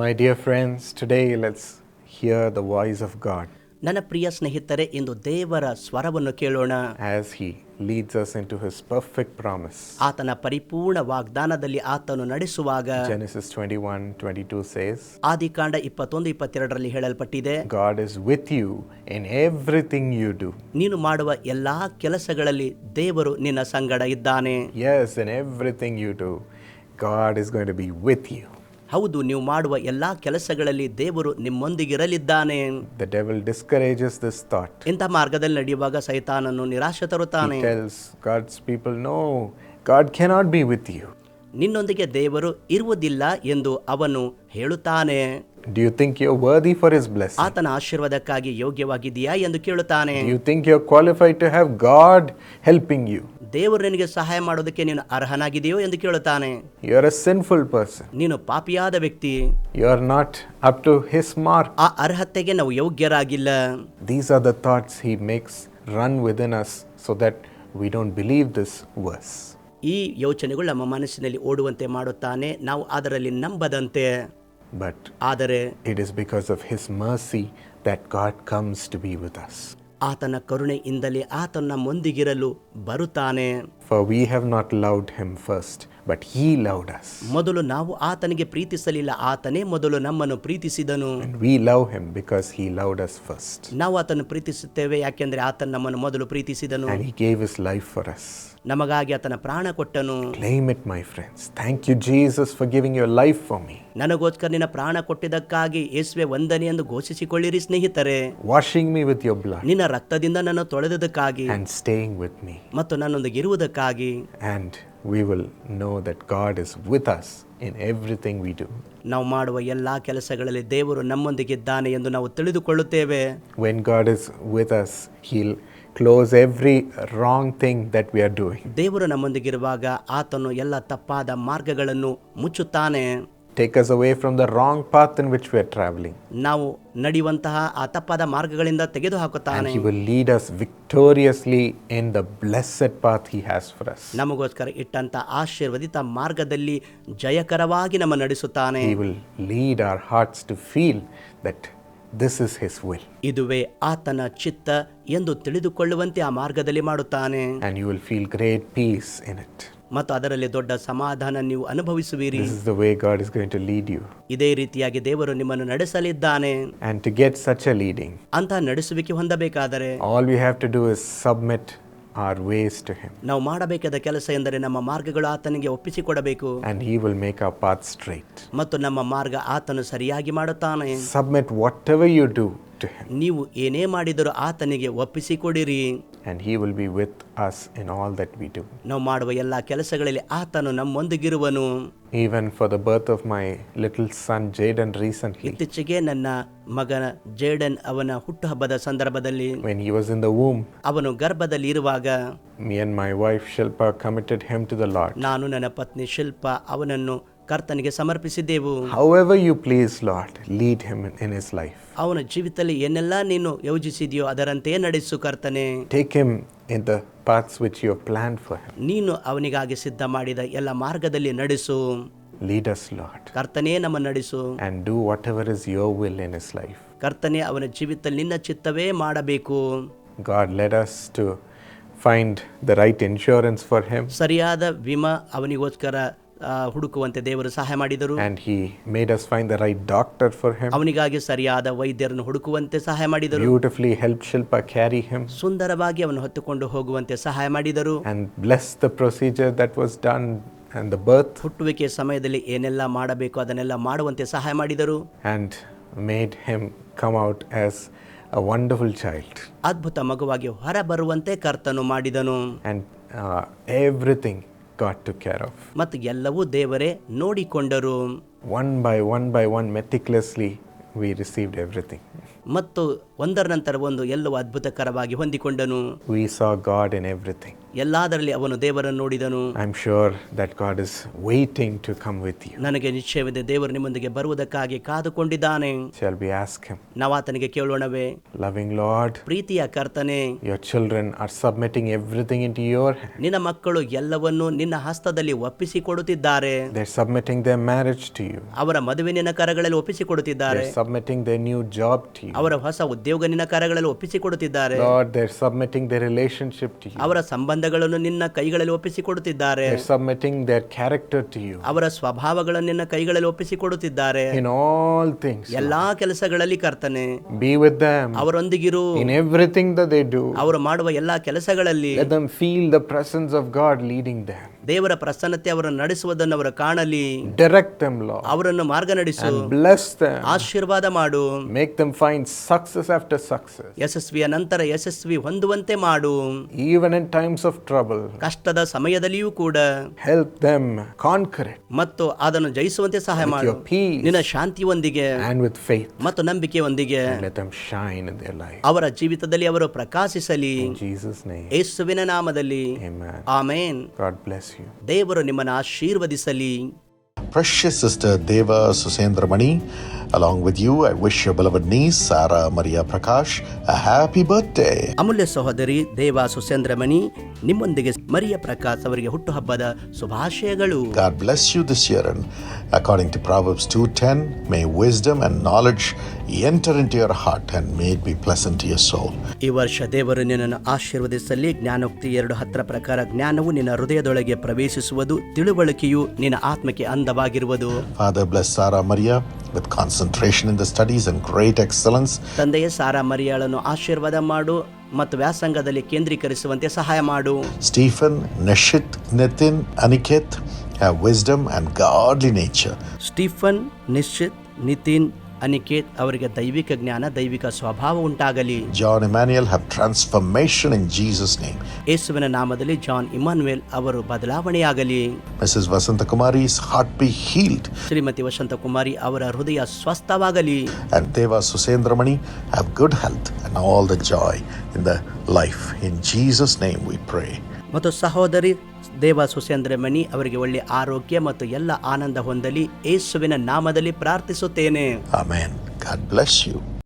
My dear friends today let's hear the voice of God ನನ್ನ ಪ್ರಿಯ ಸ್ನೇಹಿತರೆ ಇಂದು ದೇವರ ಸ್ವರವನ್ನು ಕೇಳೋಣ. As he leads us into his perfect promise ಆತನ ಪರಿಪೂರ್ಣ ವಾಗ್ದಾನದಲ್ಲಿ ಆತನು ನಡೆಸುವಾಗ ಜೆನೆಸಿಸ್ 21:22 ಸೇಸ್ ಆದಿಕಾಂಡ 21:22 ರಲ್ಲಿ ಹೇಳಲ್ಪಟ್ಟಿದೆ God is with you in everything you do ನೀನು ಮಾಡುವ ಎಲ್ಲಾ ಕೆಲಸಗಳಲ್ಲಿ ದೇವರು ನಿನ್ನ ಸಂಗಡ ಇದ್ದಾನೆ. Yes in everything you do God is going to be with you ಹೌದು ನೀವು ಮಾಡುವ ಎಲ್ಲ ಕೆಲಸಗಳಲ್ಲಿ ದೇವರು ನಿಮ್ಮೊಂದಿಗಿರಲಿದ್ದಾನೆ. ದ ಡಬಲ್ ಇಂಥ ಮಾರ್ಗದಲ್ಲಿ ನಡೆಯುವಾಗ ಸಹಿತನನ್ನು ನಿರಾಶೆ ತರುತ್ತಾನೆ. Tells God's people no God can not be with you ನಿನ್ನೊಂದಿಗೆ ದೇವರು ಇರುವುದಿಲ್ಲ ಎಂದು ಅವನು ಹೇಳುತ್ತಾನೆ. Do think you worthy for his bless ಆತನ ಆಶೀರ್ವಾದಕ್ಕಾಗಿ ಯೋಗ್ಯವಾಗಿದೆಯಾ ಎಂದು ಕೇಳುತ್ತಾನೆ. You think you qualify to have God helping you ದೇವರು ನಿನಗೆ ಸಹಾಯ ಮಾಡೋದಕ್ಕೆ ನೀನು ಅರ್ಹನಾಗಿದೆಯೋ ಎಂದು ಕೇಳುತ್ತಾನೆ. You are a sinful person ನೀನು ಪಾಪಿಯಾದ ವ್ಯಕ್ತಿ. You are not up to his mark ಆ ಅರ್ಹತೆಗೆ ನಾವು ಯೋಗ್ಯರಾಗಿಲ್ಲ. These are the thoughts he makes run within us so that we don't believe this verse ಈ ಯೋಚನೆಗಳು ನಮ್ಮ ಮನಸ್ಸಿನಲ್ಲಿ ಓಡುವಂತೆ ಮಾಡುತ್ತಾನೆ. ನಾವು ಅದರಲ್ಲಿ ನಂಬದಂತೆ. ಬಟ್ ಆದರೆ it is because of his mercy that God comes to be with us ಆತನ ಕರುಣೆಯಿಂದಲೇ ಆತನ ಮುಂದಿಗಿರಲು ಬರುತ್ತಾನೆ. For we have not loved him first, but he love us ಮೊದಲು ನಾವು ಆತನಿಗೆ ಪ್ರೀತಿಸಲಿಲ್ಲ ಆತನೇ ಮೊದಲು ನಮ್ಮನ್ನು ಪ್ರೀತಿಸಿದನು. We love him because he love us first ನಾವು ಆತನ ಪ್ರೀತಿಸುತ್ತೇವೆ ಯಾಕೆಂದ್ರೆ ಆತನ ನಮ್ಮನ್ನು ಮೊದಲು ಪ್ರೀತಿಸಿದನು. He gave his life for us ನಮಗಾಗಿ ಆತನ ಪ್ರಾಣ ಕೊಟ್ಟನು. Claim it my friends thank you Jesus for giving your life for me ನನಗೋಸ್ಕರ ನಿನ್ನ ಪ್ರಾಣ ಕೊಟ್ಟಿದ್ದಕ್ಕಾಗಿ ಯೇಸುವೆ ವಂದನೆ ಎಂದು ಘೋಷಿಸಿಕೊಳ್ಳಿರಿ ಸ್ನೇಹಿತರೆ. Washing me with your blood ನಿನ್ನ ರಕ್ತದಿಂದ ನನ್ನ ತೊಳೆದದಕ್ಕಾಗಿ ಅಂಡ್ ಸ್ಟೇಯಿಂಗ್ ವಿತ್ ಮಿ ಮತ್ತು ನನ್ನೊಂದಿಗೆ ಇರುವುದಕ್ಕಾಗಿ. And we will know that God is with us in everything we do. ನಾವು ಮಾಡುವ ಎಲ್ಲಾ ಕೆಲಸಗಳಲ್ಲಿ ದೇವರು ನಮ್ಮೊಂದಿಗಿದ್ದಾನೆ ಎಂದು ನಾವು ತಿಳಿದುಕೊಳ್ಳುತ್ತೇವೆ When God is with us, He'll close every wrong thing that we are doing. ದೇವರು ನಮ್ಮೊಂದಿಗಿರುವಾಗ ಆತನು ಎಲ್ಲ ತಪ್ಪಾದ ಮಾರ್ಗಗಳನ್ನು ಮುಚ್ಚುತ್ತಾನೆ take us away from the wrong path in which we travelling ನಾವು ನಡೆಯುವಂತಹ ಆ ತಪ್ಪಾದ ಮಾರ್ಗಗಳಿಂದ ತೆಗೆದು ಹಾಕುತ್ತಾನೆ he lead us victoriously in the blessed path he has for us ನಮಗೋಸ್ಕರ ಇಟ್ಟಂತ ಆಶೀರ್ವದಿತ ಮಾರ್ಗದಲ್ಲಿ ಜಯಕರವಾಗಿ ನಮ್ಮ ನಡೆಸುತ್ತಾನೆ. He will lead our hearts to feel that this is his will ಇದುವೇ ಆತನ ಚಿತ್ತ ಎಂದು ತಿಳಿದುಕೊಳ್ಳುವಂತೆ ಆ ಮಾರ್ಗದಲ್ಲಿ ಮಾಡುತ್ತಾನೆ. And you will feel great peace in it ಮತ್ತು ಅದರಲ್ಲಿ ದೊಡ್ಡ ಸಮಾಧಾನ ನೀವು ಅನುಭವಿಸುವಿರಿ This is the way God is going to lead you. ಇದೇ ರೀತಿಯಾಗಿ ದೇವರು ನಿಮ್ಮನ್ನು ನಡೆಸಲಿದ್ದಾನೆ And to get such a leading, ಅಂತ ನಡೆಸುವಿಕೆ ಹೊಂದಬೇಕಾದರೆ all we have to do is submit our ways to Him. ನಾವು ಮಾಡಬೇಕಾದ ಕೆಲಸ ಎಂದರೆ ನಮ್ಮ ಮಾರ್ಗಗಳು ಆತನಿಗೆ ಒಪ್ಪಿಸಿಕೊಡಬೇಕು And He will make our path straight. ಮತ್ತು ನಮ್ಮ ಮಾರ್ಗ ಆತನು ಸರಿಯಾಗಿ ಮಾಡುತ್ತಾನೆ Submit whatever you do to Him. ನೀವು ಏನೇ ಮಾಡಿದರೂ ಆತನಿಗೆ ಒಪ್ಪಿಸಿಕೊಡಿರಿ And He will be with us in all that we do. ನಾವು ಮಾಡುವ ಎಲ್ಲ ಕೆಲಸಗಳಲ್ಲಿ ಆತನು ನಮ್ಮೊಂದಿಗಿರುವನು Even for the birth of my little son Jaden recently, ಇತ್ತೀಚೆಗೆ ನನ್ನ ಮಗನ ಜೇಡನ್ ಅವನ ಹುಟ್ಟುಹಬ್ಬದ ಸಂದರ್ಭದಲ್ಲಿ when he was in the womb, ಅವನು ಗರ್ಭದಲ್ಲಿ ಇರುವಾಗ me and my wife Shilpa committed him to the Lord. ನಾನು ನನ್ನ ಪತ್ನಿ ಶಿಲ್ಪ ಅವನನ್ನು ಕರ್ತನಿಗೆ ಸಮರ್ಪಿಸಿದ್ದೆವು However you please, Lord, lead him in, in his life. ಅವನ ಜೀವಿತದಲ್ಲಿ ಏನೆಲ್ಲ ನೀನು ಯೋಜಿಸಿದೆಯೋ ಅದರಂತೆ ನಡೆಸು ಕರ್ತನೆ Take him in the paths which you have planned for him. ನೀನು ಅವನಿಗಾಗಿ ಸಿದ್ಧ ಮಾಡಿದ ಎಲ್ಲ ಮಾರ್ಗದಲ್ಲಿ ನಡೆಸು Lead us, Lord, ಕರ್ತನೇ ನಮ್ಮ ನಡೆಸು and do whatever is your will in his life. ಕರ್ತನೆ ಅವನ ಜೀವಿತದಲ್ಲಿ ನಿನ್ನ ಚಿತ್ತವೇ ಮಾಡಬೇಕು God let us to find the right insurance for him, ಸರಿಯಾದ ವಿಮಾ ಅವನಿಗೋಸ್ಕರ ಹುಡುಕುವಂತೆ ದೇವರು ಸಹಾಯ ಮಾಡಿದರು and He made us find the right doctor for him. ಅವನಿಗಾಗಿ ಸರಿಯಾದ ವೈದ್ಯರನ್ನು ಹುಡುಕುವಂತೆ ಸಹಾಯ ಮಾಡಿದರು Beautifully help Shilpa carry him ಸುಂದರವಾಗಿ ಅವನು ಹೊತ್ತುಕೊಂಡು ಹೋಗುವಂತೆ ಸಹಾಯ ಮಾಡಿದರು and blessed the procedure that was done and the birth, ಹುಟ್ಟುವಿಕೆ ಸಮಯದಲ್ಲಿ ಏನೆಲ್ಲ ಮಾಡಬೇಕು ಅದನ್ನೆಲ್ಲ ಮಾಡುವಂತೆ ಸಹಾಯ ಮಾಡಿದರು and made him come out as a wonderful child. ಅದ್ಭುತ ಮಗುವಾಗಿ ಹೊರಬರುವಂತೆ ಕರ್ತನು ಮಾಡಿದನು And uh, everything God took care of. ಮತ್ತು ಎಲ್ಲವೂ ದೇವರೇ ನೋಡಿಕೊಂಡರು One by one by one, meticulously, we received everything. ಮತ್ತು ಒಂದರ ನಂತರ ಒಂದು ಎಲ್ಲವೂ ಅದ್ಭುತಕರವಾಗಿ ಹೊಂದಿಕೊಂಡನು We saw God in everything. ಎಲ್ಲದರಲ್ಲಿ ಅವನು ದೇವರನ್ನು ನೋಡಿದನು. I am sure that God is waiting to come with you ನನಗೆ ನಿಶ್ಚಯವಿದೆ ದೇವರು ನಿಮ್ಮೊಂದಿಗೆ ಬರುವುದಕ್ಕಾಗಿ ಕಾದುಕೊಂಡಿದ್ದಾನೆ. ಶಾಲ್ ಬಿ ಆಸ್ಕ್ ನಾವು ಆತನಿಗೆ ಕೇಳೋಣವೇ. ಲವಿಂಗ್ ಲಾರ್ಡ್ ಪ್ರೀತಿಯ ಕರ್ತನೇ. Your children are submitting everything into your ನಿನ್ನ ಮಕ್ಕಳು ಎಲ್ಲವನ್ನು ನಿನ್ನ ಹಸ್ತದಲ್ಲಿ ಒಪ್ಪಿಸಿ ಕೊಡುತ್ತಿದ್ದಾರೆ they are submitting their marriage to you ಅವರ ಮದುವೆ ನಿನ್ನ ಕರಗಳಲ್ಲಿ ಒಪ್ಪಿಸಿ ಕೊಡುತ್ತಿದ್ದಾರೆ submitting their new job to you ಅವರ ಹೊಸ ಉದ್ಯೋಗ ನಿನ್ನ ಕರಗಳಲ್ಲಿ ಒಪ್ಪಿಸಿ ಕೊಡುತ್ತಿದ್ದಾರೆ they are submitting their relationship to you ಅವರ ಸಂಬಂಧ ಸಂಬಂಧಗಳನ್ನು ನಿನ್ನ ಕೈಗಳಲ್ಲಿ ಒಪ್ಪಿಸಿಕೊಡುತ್ತಿದ್ದಾರೆ. Submitting their character to you ಅವರ ಸ್ವಭಾವಗಳನ್ನು ನಿನ್ನ ಕೈಗಳಲ್ಲಿ ಒಪ್ಪಿಸಿಕೊಡುತ್ತಿದ್ದಾರೆ. ಇನ್ ಆಲ್ ಥಿಂಗ್ಸ್ ಎಲ್ಲಾ ಕೆಲಸಗಳಲ್ಲಿ ಕರ್ತನೆ be with them ಅವರೊಂದಿಗಿರು. In everything that they do ಅವರು ಮಾಡುವ ಎಲ್ಲಾ ಕೆಲಸಗಳಲ್ಲಿ let them feel the presence of God leading them ದೇವರ ಪ್ರಸನ್ನತೆ ಅವರನ್ನು ನಡೆಸುವುದನ್ನು ಅವರು ಕಾಣಲಿ. ಡೈರೆಕ್ಟ್ ಅವರನ್ನು ಮಾರ್ಗ ನಡೆಸು. ಆಶೀರ್ವಾದ ಮಾಡು. Make them fine success after success ಯಶಸ್ವಿಯ ನಂತರ ಯಶಸ್ವಿ ಹೊಂದುವಂತೆ ಮಾಡು. Even in times of trouble ಕಷ್ಟದ ಸಮಯದಲ್ಲಿಯೂ ಕೂಡ. ಹೆಲ್ಪ್ ದಮ್ ಕಾನ್ಕರ್ ಮತ್ತು ಅದನ್ನು ಜಯಿಸುವಂತೆ ಸಹಾಯ ಮಾಡು. ನಿನ್ನ ಶಾಂತಿಯೊಂದಿಗೆ ವಿತ್ ಫೇತ್ ಮತ್ತು ನಂಬಿಕೆಯೊಂದಿಗೆ ಅವರ ಜೀವಿತದಲ್ಲಿ ಅವರು ಪ್ರಕಾಶಿಸಲಿ. ಯೇಸುವಿನ ನಾಮದಲ್ಲಿ. ಆಮೇನ್. ಗಾಡ್ ಬ್ಲೆಸ್ ದೇವರು ನಿಮ್ಮನ್ನು ಆಶೀರ್ವದಿಸಲಿ. Precious sister Deva Susendramani, along with you, I wish your beloved niece Sara Maria Prakash a happy birthday. Amulya ಅಮೂಲ್ಯ ಸಹೋದರಿ ದೇವ ಸುಸೇಂದ್ರಮಣಿ ನಿಮ್ಮೊಂದಿಗೆ ಮರಿಯ ಪ್ರಕಾಶ್ ಅವರಿಗೆ ಹುಟ್ಟುಹಬ್ಬದ ಶುಭಾಶಯಗಳು God bless you this year, and according to Proverbs 2:10, may wisdom and knowledge enter into your heart, and may it be pleasant to your soul. ಈ ವರ್ಷ ದೇವರು ನಿನ್ನನ್ನು ಆಶೀರ್ವದಿಸಲಿ ಜ್ಞಾನೋಕ್ತಿ ಎರಡು ಹತ್ತರ ಪ್ರಕಾರ ಜ್ಞಾನವು ನಿನ್ನ ಹೃದಯದೊಳಗೆ ಪ್ರವೇಶಿಸುವುದು ತಿಳುವಳಿಕೆಯು ನಿನ್ನ ಆತ್ಮಕ್ಕೆ ಆಗಿರುವುದು father Sara Maria with in studies great ತಂದೆಯ ಸಾರಾ ಮರಿಯಾಳನ್ನು ಆಶೀರ್ವಾದ ಮಾಡು ಮತ್ತು ವ್ಯಾಸಂಗದಲ್ಲಿ ಕೇಂದ್ರೀಕರಿಸುವಂತೆ ಸಹಾಯ ಮಾಡು. Stephen Nischith Nithin Aniketh wisdom and godly nature Stephen Nischith Nithin Aniketh ಅವರಿಗೆ ದೈವಿಕ ಜ್ಞಾನ ದೈವಿಕ ಸ್ವಭಾವ ಉಂಟಾಗಲಿ. John Emmanuel have transformation in Jesus name ಯೇಸುವಿನ ನಾಮದಲ್ಲಿ ಜಾನ್ ಇಮಾನ್ಯುಯಲ್ ಅವರು ಬದಲಾವಣೆಯಾಗಲಿ. Mrs Vasantha Kumari's heart be healed Shrimati Vasantha Kumari ಅವರ ಹೃದಯ ಸ್ವಸ್ಥವಾಗಲಿ. And Deva Susendramani have good health and all the joy in the life in Jesus name we pray ಮತ್ತು ಸಹೋದರಿ ದೇವ ಸುಸೇಂದ್ರ ಮಣಿ ಅವರಿಗೆ ಒಳ್ಳೆ ಆರೋಗ್ಯ ಮತ್ತು ಎಲ್ಲ ಆನಂದ ಹೊಂದಲಿ. ಯೇಸುವಿನ ನಾಮದಲ್ಲಿ ಪ್ರಾರ್ಥಿಸುತ್ತೇನೆ. Amen God bless you.